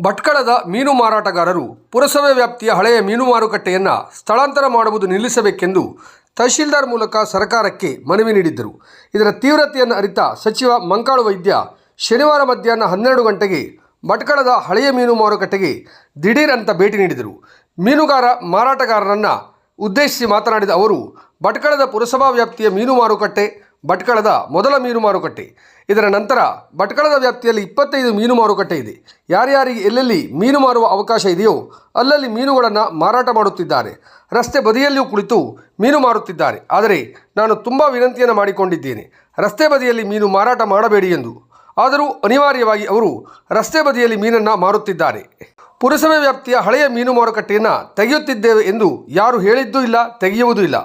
ಭಟ್ಕಳದ ಮೀನು ಮಾರಾಟಗಾರರು ಪುರಸಭೆ ವ್ಯಾಪ್ತಿಯ ಹಳೆಯ ಮೀನು ಮಾರುಕಟ್ಟೆಯನ್ನು ಸ್ಥಳಾಂತರ ಮಾಡುವುದು ನಿಲ್ಲಿಸಬೇಕೆಂದು ತಹಶೀಲ್ದಾರ್ ಮೂಲಕ ಸರ್ಕಾರಕ್ಕೆ ಮನವಿ ನೀಡಿದ್ದರು. ಇದರ ತೀವ್ರತೆಯನ್ನು ಅರಿತ ಸಚಿವ ಮಂಕಾಳು ವೈದ್ಯ ಶನಿವಾರ ಮಧ್ಯಾಹ್ನ ಹನ್ನೆರಡು ಗಂಟೆಗೆ ಭಟ್ಕಳದ ಹಳೆಯ ಮೀನು ಮಾರುಕಟ್ಟೆಗೆ ದಿಢೀರ್ ಅಂತ ಭೇಟಿ ನೀಡಿದರು. ಮೀನುಗಾರ ಮಾರಾಟಗಾರರನ್ನು ಉದ್ದೇಶಿಸಿ ಮಾತನಾಡಿದ ಅವರು, ಭಟ್ಕಳದ ಪುರಸಭಾ ವ್ಯಾಪ್ತಿಯ ಮೀನು ಮಾರುಕಟ್ಟೆ ಭಟ್ಕಳದ ಮೊದಲ ಮೀನು ಮಾರುಕಟ್ಟೆ. ಇದರ ನಂತರ ಭಟ್ಕಳದ ವ್ಯಾಪ್ತಿಯಲ್ಲಿ ಇಪ್ಪತ್ತೈದು ಮೀನು ಮಾರುಕಟ್ಟೆ ಇದೆ. ಯಾರ್ಯಾರಿಗೆ ಎಲ್ಲೆಲ್ಲಿ ಮೀನು ಮಾರುವ ಅವಕಾಶ ಇದೆಯೋ ಅಲ್ಲಲ್ಲಿ ಮೀನುಗಳನ್ನು ಮಾರಾಟ ಮಾಡುತ್ತಿದ್ದಾರೆ. ರಸ್ತೆ ಬದಿಯಲ್ಲಿಯೂ ಕುಳಿತು ಮೀನು ಮಾರುತ್ತಿದ್ದಾರೆ. ಆದರೆ ನಾನು ತುಂಬ ವಿನಂತಿಯನ್ನು ಮಾಡಿಕೊಂಡಿದ್ದೇನೆ. ರಸ್ತೆ ಬದಿಯಲ್ಲಿ ಮೀನು ಮಾರಾಟ ಮಾಡಬೇಡಿ ಎಂದು. ಆದರೂ ಅನಿವಾರ್ಯವಾಗಿ ಅವರು ರಸ್ತೆ ಬದಿಯಲ್ಲಿ ಮೀನನ್ನು ಮಾರುತ್ತಿದ್ದಾರೆ. ಪುರಸಭೆ ವ್ಯಾಪ್ತಿಯ ಹಳೆಯ ಮೀನು ಮಾರುಕಟ್ಟೆಯನ್ನು ತೆಗೆಯುತ್ತಿದ್ದೇವೆ ಎಂದು ಯಾರು ಹೇಳಿದ್ದೂ ಇಲ್ಲ, ತೆಗೆಯುವುದೂ ಇಲ್ಲ.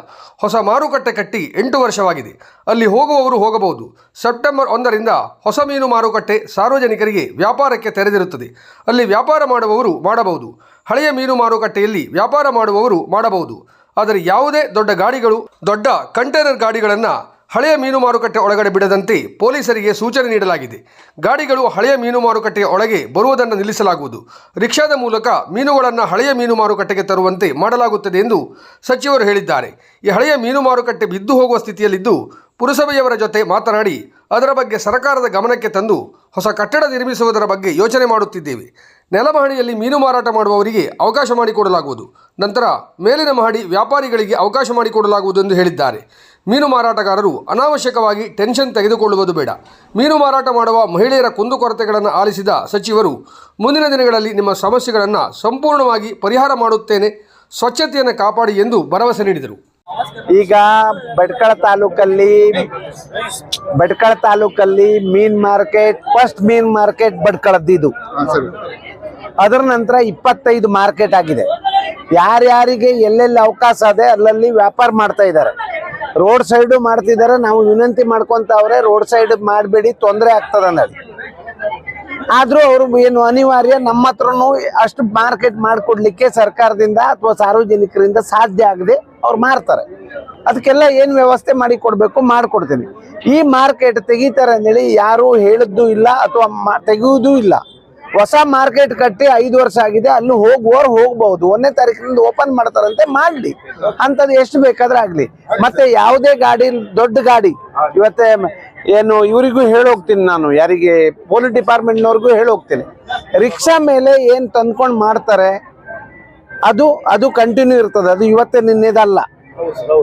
ಹೊಸ ಮಾರುಕಟ್ಟೆ ಕಟ್ಟಿ ಎಂಟು ವರ್ಷವಾಗಿದೆ. ಅಲ್ಲಿ ಹೋಗುವವರು ಹೋಗಬಹುದು. ಸೆಪ್ಟೆಂಬರ್ ಒಂದರಿಂದ ಹೊಸ ಮೀನು ಮಾರುಕಟ್ಟೆ ಸಾರ್ವಜನಿಕರಿಗೆ ವ್ಯಾಪಾರಕ್ಕೆ ತೆರೆದಿರುತ್ತದೆ. ಅಲ್ಲಿ ವ್ಯಾಪಾರ ಮಾಡುವವರು ಮಾಡಬಹುದು. ಹಳೆಯ ಮೀನು ಮಾರುಕಟ್ಟೆಯಲ್ಲಿ ವ್ಯಾಪಾರ ಮಾಡುವವರು ಮಾಡಬಹುದು. ಆದರೆ ಯಾವುದೇ ದೊಡ್ಡ ಗಾಡಿಗಳು, ದೊಡ್ಡ ಕಂಟೈನರ್ ಗಾಡಿಗಳನ್ನು ಹಳೆಯ ಮೀನು ಮಾರುಕಟ್ಟೆ ಒಳಗಡೆ ಬಿಡದಂತೆ ಪೊಲೀಸರಿಗೆ ಸೂಚನೆ ನೀಡಲಾಗಿದೆ. ಗಾಡಿಗಳು ಹಳೆಯ ಮೀನು ಮಾರುಕಟ್ಟೆಯ ಒಳಗೆ ಬರುವುದನ್ನು ನಿಲ್ಲಿಸಲಾಗುವುದು. ರಿಕ್ಷಾದ ಮೂಲಕ ಮೀನುಗಳನ್ನು ಹಳೆಯ ಮೀನು ಮಾರುಕಟ್ಟೆಗೆ ತರುವಂತೆ ಮಾಡಲಾಗುತ್ತದೆ ಎಂದು ಸಚಿವರು ಹೇಳಿದ್ದಾರೆ. ಈ ಹಳೆಯ ಮೀನು ಮಾರುಕಟ್ಟೆ ಬಿದ್ದು ಹೋಗುವ ಸ್ಥಿತಿಯಲ್ಲಿದ್ದು ಪುರಸಭೆಯವರ ಜೊತೆ ಮಾತನಾಡಿ, ಅದರ ಬಗ್ಗೆ ಸರ್ಕಾರದ ಗಮನಕ್ಕೆ ತಂದು ಹೊಸ ಕಟ್ಟಡ ನಿರ್ಮಿಸುವುದರ ಬಗ್ಗೆ ಯೋಚನೆ ಮಾಡುತ್ತಿದ್ದೇವೆ. ನೆಲಮಹಡಿಯಲ್ಲಿ ಮೀನು ಮಾರಾಟ ಮಾಡುವವರಿಗೆ ಅವಕಾಶ ಮಾಡಿಕೊಡಲಾಗುವುದು. ನಂತರ ಮೇಲಿನ ಮಹಡಿ ವ್ಯಾಪಾರಿಗಳಿಗೆ ಅವಕಾಶ ಮಾಡಿಕೊಡಲಾಗುವುದು ಎಂದು ಹೇಳಿದ್ದಾರೆ. ಮೀನು ಮಾರಾಟಗಾರರು ಅನಾವಶ್ಯಕವಾಗಿ ಟೆನ್ಷನ್ ತೆಗೆದುಕೊಳ್ಳುವುದು ಬೇಡ. ಮೀನು ಮಾರಾಟ ಮಾಡುವ ಮಹಿಳೆಯರ ಕುಂದುಕೊರತೆಗಳನ್ನು ಆಲಿಸಿದ ಸಚಿವರು, ಮುಂದಿನ ದಿನಗಳಲ್ಲಿ ನಿಮ್ಮ ಸಮಸ್ಯೆಗಳನ್ನು ಸಂಪೂರ್ಣವಾಗಿ ಪರಿಹಾರ ಮಾಡುತ್ತೇನೆ, ಸ್ವಚ್ಛತೆಯನ್ನು ಕಾಪಾಡಿ ಎಂದು ಭರವಸೆ ನೀಡಿದರು. ಈಗ ಭಟ್ಕಳ ತಾಲೂಕಲ್ಲಿ ಭಟ್ಕಳ ತಾಲೂಕಲ್ಲಿ ಮೀನ್ ಮಾರ್ಕೆಟ್ ಫಸ್ಟ್ ಮೀನ್ ಮಾರ್ಕೆಟ್ ಭಟ್ಕಳದ್ದು ಅದರ ನಂತರ ಇಪ್ಪತ್ತೈದು ಮಾರ್ಕೆಟ್ ಆಗಿದೆ. ಯಾರ್ಯಾರಿಗೆ ಎಲ್ಲೆಲ್ಲಿ ಅವಕಾಶ ಅದೇ ಅಲ್ಲಲ್ಲಿ ವ್ಯಾಪಾರ ಮಾಡ್ತಾ ಇದ್ದಾರೆ. ರೋಡ್ ಸೈಡು ಮಾಡ್ತಿದ್ದಾರೆ ನಾವು ವಿನಂತಿ ಮಾಡ್ಕೊಂತಾವ್ರೆ ರೋಡ್ ಸೈಡ್ ಮಾಡಬೇಡಿ ತೊಂದರೆ ಆಗ್ತದೆ ಅನ್ನೋದು ಆದ್ರೂ ಅವರು ಏನು ಅನಿವಾರ್ಯ ನಮ್ಮ ಹತ್ರನು ಅಷ್ಟು ಮಾರ್ಕೆಟ್ ಮಾಡಿಕೊಡ್ಲಿಕ್ಕೆ ಸರ್ಕಾರದಿಂದ ಅಥವಾ ಸಾರ್ವಜನಿಕರಿಂದ ಸಾಧ್ಯ ಆಗದೆ ಅವ್ರು ಮಾರ್ತಾರೆ. ಅದಕ್ಕೆಲ್ಲ ಏನು ವ್ಯವಸ್ಥೆ ಮಾಡಿ ಕೊಡಬೇಕು ಮಾಡ್ಕೊಡ್ತೀನಿ. ಈ ಮಾರ್ಕೆಟ್ ತೆಗಿತಾರೆ ಅಂತೇಳಿ ಯಾರು ಹೇಳಿದ್ದು ಇಲ್ಲ ಅಥವಾ ತೆಗೆಯುವುದು ಇಲ್ಲ. ಹೊಸ ಮಾರ್ಕೆಟ್ ಕಟ್ಟಿ ಐದು ವರ್ಷ ಆಗಿದೆ, ಅಲ್ಲಿ ಹೋಗುವವ್ರು ಹೋಗ್ಬಹುದು. ಒಂದನೇ ತಾರೀಕಿನಿಂದ ಓಪನ್ ಮಾಡ್ತಾರಂತೆ, ಮಾಡ್ಲಿ. ಅಂತದ್ ಎಷ್ಟು ಬೇಕಾದ್ರೆ ಆಗ್ಲಿ. ಮತ್ತೆ ಯಾವುದೇ ಗಾಡಿ, ದೊಡ್ಡ ಗಾಡಿ, ಇವತ್ತೇ ಏನು, ಇವರಿಗೂ ಹೇಳೋಗ್ತೀನಿ ನಾನು. ಯಾರಿಗೆ ಪೊಲೀಸ್ ಡಿಪಾರ್ಟ್ಮೆಂಟ್ನವ್ರಿಗೂ ಹೇಳೋಗ್ತೀನಿ. ರಿಕ್ಷಾ ಮೇಲೆ ಏನು ತಂದ್ಕೊಂಡು ಮಾಡ್ತಾರೆ, ಅದು ಅದು ಕಂಟಿನ್ಯೂ ಇರ್ತದೆ. ಅದು ಇವತ್ತೇ ನಿನ್ನೆದಲ್ಲ.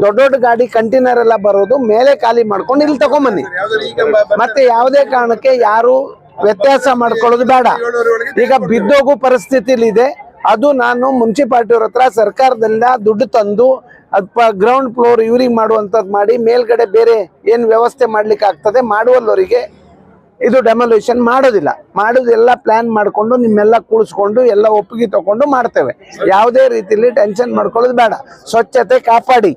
ದೊಡ್ಡ ದೊಡ್ಡ ಗಾಡಿ ಕಂಟೈನರ್ ಎಲ್ಲ ಬರೋದು, ಮೇಲೆ ಖಾಲಿ ಮಾಡ್ಕೊಂಡು ಇಲ್ಲಿ ತಗೊಂಬನ್ನಿ. ಮತ್ತೆ ಯಾವುದೇ ಕಾರಣಕ್ಕೆ ಯಾರು ವ್ಯತ್ಯಾಸ ಮಾಡ್ಕೊಳ್ಳೋದು ಬೇಡ. ಈಗ ಬಿದ್ದೋಗು ಪರಿಸ್ಥಿತಿಲಿದೆ. ಅದು ನಾನು ಮುನ್ಸಿಪಾಲ್ಟಿಯವ್ರ ಹತ್ರ ಸರ್ಕಾರದಿಂದ ದುಡ್ಡು ತಂದು ಅದ್ ಗ್ರೌಂಡ್ ಫ್ಲೋರ್ ಇವ್ರಿಗೆ ಮಾಡುವಂಥದ್ದು ಮಾಡಿ ಮೇಲ್ಗಡೆ ಬೇರೆ ಏನ್ ವ್ಯವಸ್ಥೆ ಮಾಡ್ಲಿಕ್ಕೆ ಆಗ್ತದೆ ಮಾಡುವಲ್ಲವರಿಗೆ ಇದು ಡೆಮೊಲ್ಯೂಷನ್ ಮಾಡೋದಿಲ್ಲ. ಮಾಡೋದೆಲ್ಲ ಪ್ಲಾನ್ ಮಾಡ್ಕೊಂಡು ನಿಮ್ಮೆಲ್ಲ ಕೂಡಿಸ್ಕೊಂಡು ಎಲ್ಲ ಒಪ್ಪಿಗೆ ತಗೊಂಡು ಮಾಡ್ತೇವೆ. ಯಾವುದೇ ರೀತಿಯಲ್ಲಿ ಟೆನ್ಷನ್ ಮಾಡ್ಕೊಳ್ಳೋದು ಬೇಡ. ಸ್ವಚ್ಛತೆ ಕಾಪಾಡಿ.